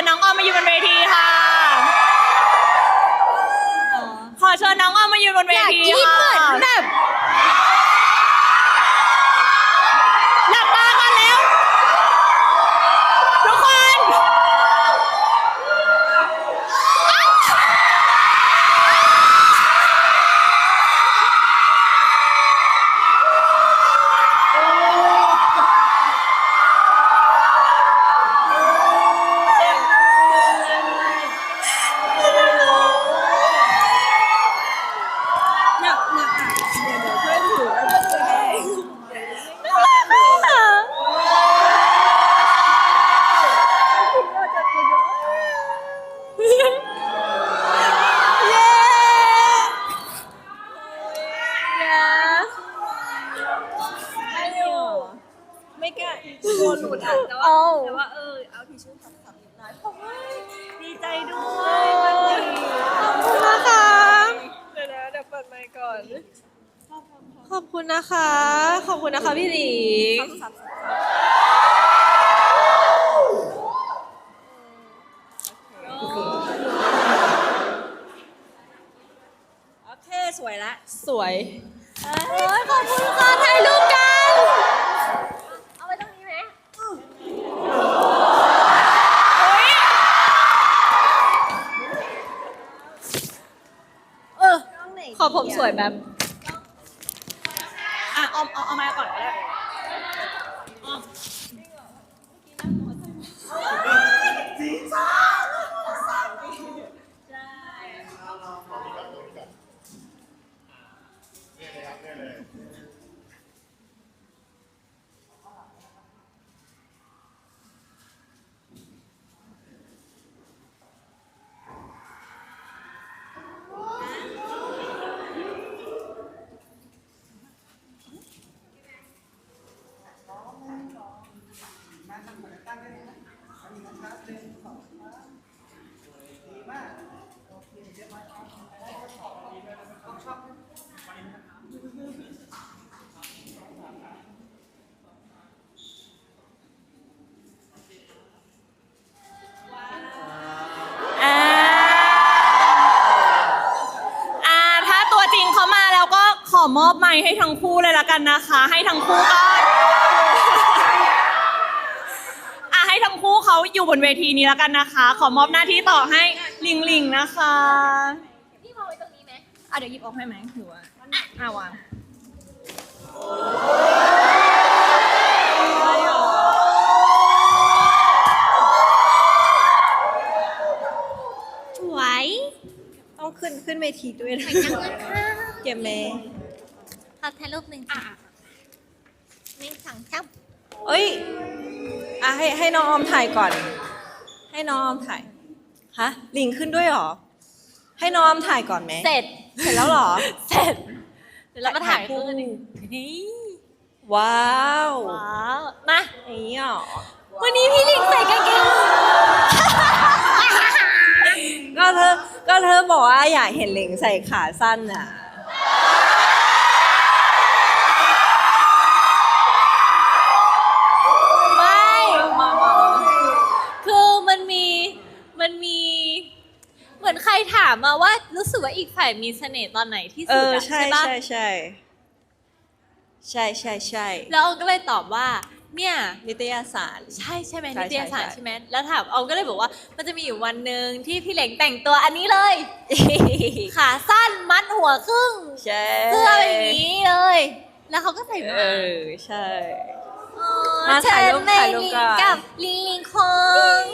ญน้องออมมายืนบนเวทีค่ะ ขอเชิญน้องออมมายืนบนเวอยากทีกินเหมือนค่ะ แบบ หลับตากันแล้ว ทุกคน หนักหนักอะเดี๋ยวเดี๋ยวช่วยถือแล้วก็ช่วย เย้เย้ ได้อยู่ไม่กล้าโดนหลุดอะแต่ว่า เอา แต่ว่าเออเอาทิชชู่สับๆนิดหน่อยเพราะว่าดีใจด้วยวันนี้ ขอบคุณนะคะ เดี๋ยวนะเดี๋ยวเปิดไมค์ก่อน ขอบ คุณนะคะ ขอบคุณนะคะพี่หลิงสับๆโอเค สวยละสวย โอ้ยขอบคุณค่ะถ่ายรูปกัน เอาไว้ตรงนี้ไหมเออ ขอผมสวยแบบ อะออมเอาเอามาก่อนก็ได้ออม อ่าอ่าถ้าตัวจริงเขามาแล้วก็ขอ มอบไมค์ให้ทั้งคู่เลยละกันนะคะ ให้ทั้งคู่ก็อ่าให้ทั้งคู่เขาอยู่บนเวทีนี้ละกันนะคะ ขอมอบหน้าที่ต่อให้ลิงลิงนะคะพี่พอไว้ตรงนี้ไหมอะเดี๋ยวหยิบออกให้ไหมหรือว่าอะวางสวยต้องขึ้นขึ้นเวทีด้วยนะจังเลยค่ะเก็บเม ย์ขอถ่ายรูปหนึ่งค่ะหนึ่งสองสามเอ้ยอะให้ให้น้องออมถ่ายก่อน ให้น้องออมถ่ายฮะลิงขึ้นด้วยเหรอ ให้น้องออมถ่ายก่อนไหมเสร็จ เสร็จแล้วเหรอ เสร็จเดี๋ยวเรามาถ่ายถ่ายคู่คู่นี่นี่ว้าวว้าวมาอย่างนี้เหรอวันนี้พี่ลิงใส่กางเกงก็เธอก็เธอบอกว่าอยากเห็นลิงใส่ขาสั้นอะ ถามมาว่ารู้สึกว่าอีกฝ่ายมีเสน่ห์ตอนไหนที่เอสุดออะใช่ใช่ปะ ใช่ใช่ใช่ใช่ใช่แล้วออมก็เลยตอบว่า เนี่ย นิตยสาร ใช่ใช่ไหมใช่นิตยสารใช่ใช่ไหมแล้วถามออมก็เลยบอกว่า มันจะมีอยู่วันหนึ่งที่พี่เหลงแต่งตัวอันนี้เลย ขาสั้นมัดหัวครึ่งใช่เสื้อเป็นอย่างนี้เลย แล้วเขาก็ใส่มาเออใช่อ๋อมาถ่ายรูปเชิญในถ่ายรูปลิงก่อน กับลิงลิงคอง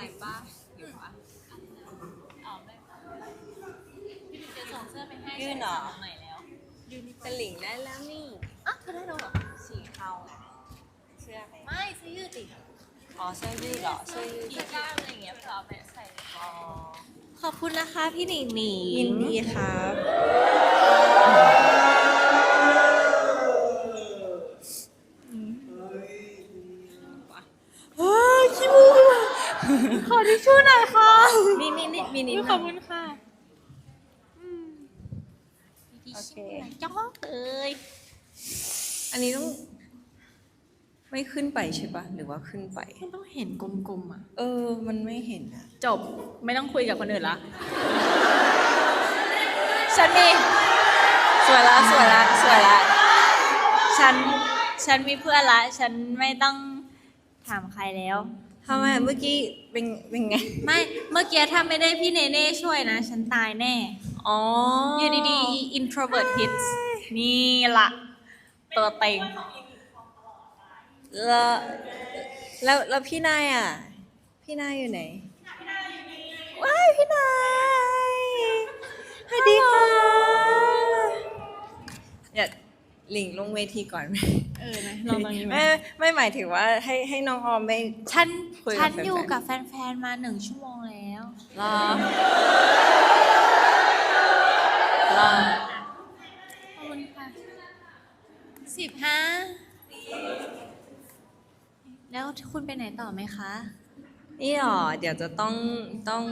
อาอะไรปะอยู่ปะจะส่งเสื้อไปให้ยื่นเหรอ ใหม่แล้วตะหลิงได้แล้วนี่อะเธอได้แล้วเหรอสีเทาเสื้ออะไรไม่ซื้อยืดดิอ๋อเสื้อยืดเหรอเสื้อยืดกีก้าอะไรอย่างเงี้ยเพื่อเอาไปใส่ อ๋อ ขอบคุณนะคะพี่หนิงหนิงยินดีครับ ไม่ขึ้นไปใช่ปะหรือว่าขึ้นไป มันต้องเห็นกลมๆอะ เออ มันไม่เห็นอะจบไม่ต้องคุยกับคนอื่นละ ฉันมี สวยละสวยละสวยละฉันฉันมีเพื่อนละ ฉันไม่ต้องถามใครแล้วทำไมเมื่อกี้เป็นเป็นไง ไม่เมื่อกี้ถ้าไม่ได้พี่เนเน่ช่วยนะ ฉันตายแน่อ๋ออยู่ดีๆ introvert hits นี่ละตัวเต็ง แล้วแล้วแล้วพี่นายอะ พี่นายอยู่ไหนว้ายพี่นายสวัสดีค่ะอย่าหลิงลงเวทีก่อนไหมเออนะลองตรงนี้ไหมไม่ไม่หมายถึงว่าให้ให้น้องออมไม่ ฉันคุยกับฉันแฟนๆ อยู่กับแฟนๆ มาหนึ่งชั่วโมงแล้วรอรอขอบคุณค่ะสิบห้า แล้วคุณไปไหนต่อไหมคะ นี่หรอ เดี๋ยวจะต้องต้อง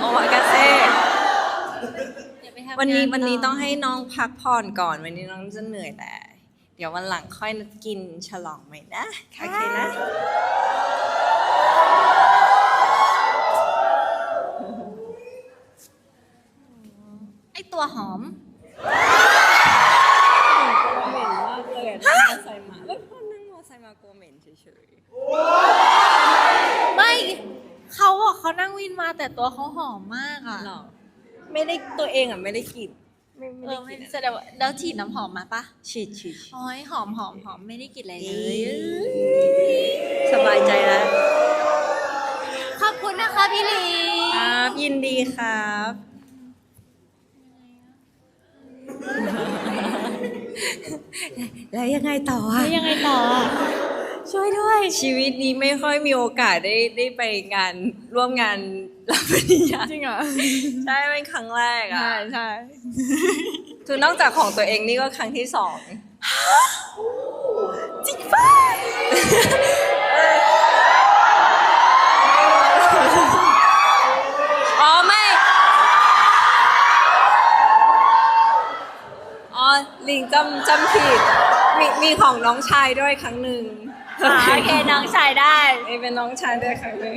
โอมากาเซ่อย่าไปทำวันนี้งาวันนี้ต่ต้องให้น้องพักผ่อนก่อน วันนี้น้องจะเหนื่อยแต่ เดี๋ยววันหลังค่อยกินฉลองใหม่นะ โอเคนะ ไอตัวหอมเหม็นมากเลยอะนั่งมอไซค์มาแล้วพอนั่งมอไซค์มากลัวเหม็นเฉย ไม่ เขาบอกเขานั่งวินมาแต่ตัวเขาหอมมากอะๆหรอไม่ได้ตัวเองอะไม่ได้กลิ่นไม่เอไม่อได้ไม่กลิ่นแสดงว่าแล้วฉีดน้ำหอมมาปะฉีดฉีดโอ้ยหอมหอมหอมไม่ได้กลิ่นอะไรเลดียสบายใจแล้ว ขอบคุณนะคะพี่ลีครับยินดีครับ แล้วยังไงต่ออะแล้วยังไงต่ออะ ช่วยด้วยชีวิตนี้ไม่ค่อยมีโอกาสได้ได้ไปงานร่วมงานรับปริญญาจริงเหรอใช่เป็นครั้งแรกอะใช่ใช่คือนอกจากของตัวเองนี่ก็ครั้งที่สองจริงป่ะอ๋อไม่อ๋อลิงจำจำผิด มีมีของน้องชายด้วยครั้งหนึ่งอ่าโอเคน้องชายได้ มีเป็นน้องชายด้วยครั้งหนึ่ง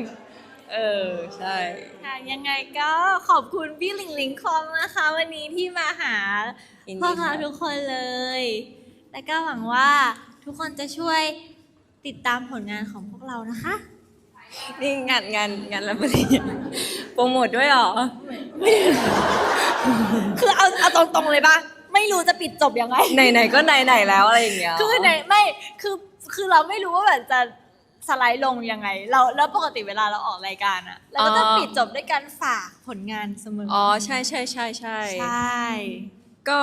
เออใช่ ค่ะยังไงก็ขอบคุณพี่หลิงหลิงคอมนะคะ วันนี้ที่มาหายินดีพวกเราครับทุกคนเลย และก็หวังว่าทุกคนจะช่วยติดตามผลงานของพวกเรานะคะ นี่งานงานงานรับปริญญาโปรโมทด้วยเหรอ คือเอาเอาตรงๆเลยปะ ไม่รู้จะปิดจบยังไง ไหนๆก็ไหนๆแล้วอะไรอย่างเงี้ย คือไหนไม่คือคือเราไม่รู้ว่าแบบจะสไลด์ลงยังไง เราแล้วปกติเวลาเราออกรายการอะเราก็จะปิดจบด้วยการฝากผลงานเสมออ๋อใช่ใช่ใช่ใช่ใช่ก็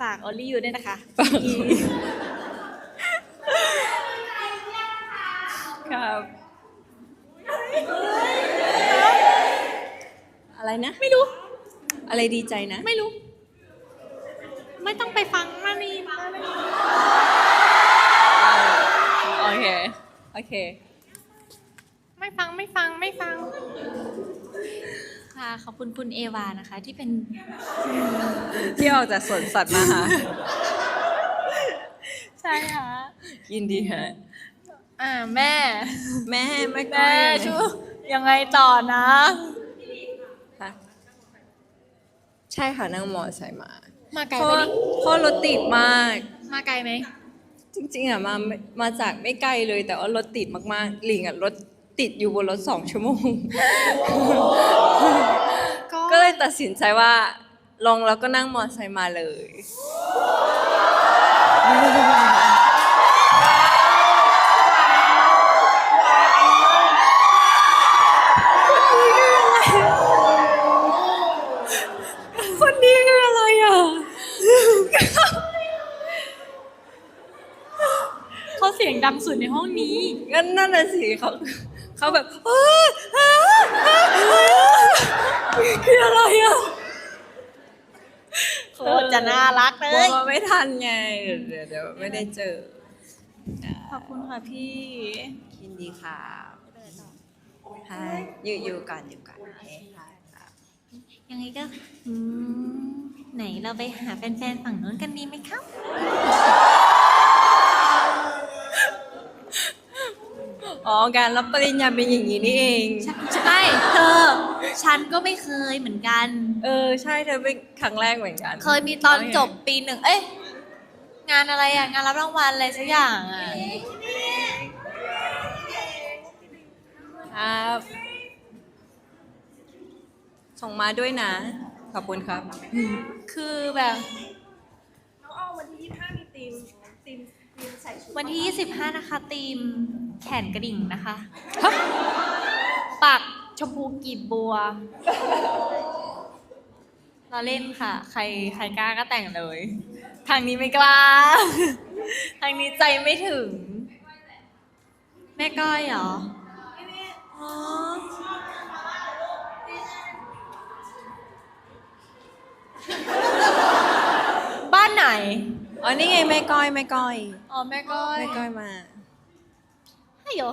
ฝากออลลี่อยู่ด้วยนะคะ ครับ อะไรนะ ไม่รู้ อะไรดีใจนะ ไม่รู้ ไม่ต้องไปฟังมานี่มานี่โอเค โอเค ไม่ฟังไม่ฟังไม่ฟัง ค่ะ ขอบคุณคุณเอวานะคะ ที่เป็นที่ออกจากสวนสัตว์มาหาใช่ค่ะ ยินดีฮะอ่าแม่ แม่แม่แม่ช่วยยังไงต่อนะค่ะใช่ค่ะนั่งมอไซค์มา มาไกลเพไหมราะนี่เพราะรถติดมาก มาไกลไหมจริงๆอะมามาจากไม่ไกลเลยแต่ว่ารถติดมากๆหลิงอะรถติดอยู่บนรถสองชั่วโมง ก็ก็เลยตัดสินใจว่าลงแล้วก็นั่งมอไซค์มาเลย ดังสุดในห้องนี้งั้นนั่นน่ะสิเขาเขาแบบอ้าอ้าอ้าอ้าคืออะไรอะโคตรจะน่ารักเลกลัยวไม่ทันไง เดี๋ยวเดี๋ยวไม่ได้เจอขอบคุณค่ะพี่ ยินดีค่ะใช่อยู่อยู่ก่อนอยู่ก่อนยังไงก็อืมไหนเราไปหาแฟนๆฝั่งนู้นกันดีไหมครับ อ๋อการรับปริญญาเป็นอย่างนี้นี่เองใช่เธอ ฉันก็ไม่เคยเหมือนกัน เออใช่เธอเป็นครั้งแรกเหมือนกัน เคยมีตอนจบปีหนึ่งเอ้ยงานอะไรอะงานรับรางวัลอะไรสักอย่างอะครับส่งมาด้วยนะ ขอบคุณครับ คือแบบ น้องออมวันที่ 25 มีธีมธีมธีมใส่ชุดวันที่ 25 นะคะทีม แขนกระดิ่งนะคะปักชมพูกีบบัว เราเล่นค่ะ ใครใครกล้าก็แต่งเลย ทางนี้ไม่กล้า ทางนี้ใจไม่ถึง แม่ก้อยเหรออ๋อบ้านไหน อ๋อ นี่ไงแม่ก้อยแม่ก้อย อ๋อ แม่ก้อย แม่ก้อยมา ให้เหรอ